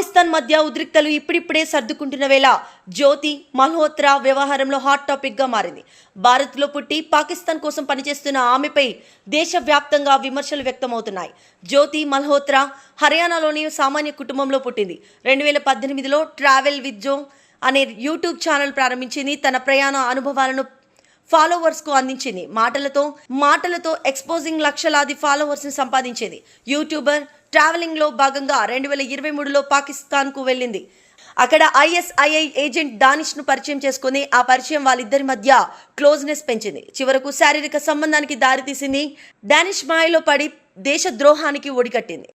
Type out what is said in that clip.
పాకిస్తాన్ మధ్య ఉద్రిక్తలు ఇప్పుడిప్పుడే సర్దుకుంటున్న వేళ జ్యోతి మల్హోత్రా వ్యవహారంలో హాట్ టాపిక్గా మారింది. భారత్లో పుట్టి పాకిస్తాన్ కోసం పనిచేస్తున్న ఆమెపై దేశవ్యాప్తంగా విమర్శలు వ్యక్తమవుతున్నాయి. జ్యోతి మల్హోత్రా హర్యానాలోని సామాన్య కుటుంబంలో పుట్టింది. రెండు వేల పద్దెనిమిదిలో ట్రావెల్ విత్ జో అనే యూట్యూబ్ ఛానల్ ప్రారంభించింది. తన ప్రయాణ అనుభవాలను ఫాలోవర్స్కు అందించింది. మాటలతో మాటలతో ఎక్స్పోజింగ్ లక్షలాది ఫాలోవర్స్ని సంపాదించింది. యూట్యూబర్ ట్రావెలింగ్లో భాగంగా రెండు వేల ఇరవై మూడులో పాకిస్తాన్కు వెళ్ళింది. అక్కడ ఐఎస్ఐఐ ఏజెంట్ దానిష్ను పరిచయం చేసుకుని ఆ పరిచయం వాళ్ళిద్దరి మధ్య క్లోజ్నెస్ పెంచింది. చివరకు శారీరక సంబంధానికి దారితీసింది. డానిష్ మాయలో పడి దేశ ద్రోహానికి ఒడిగట్టింది.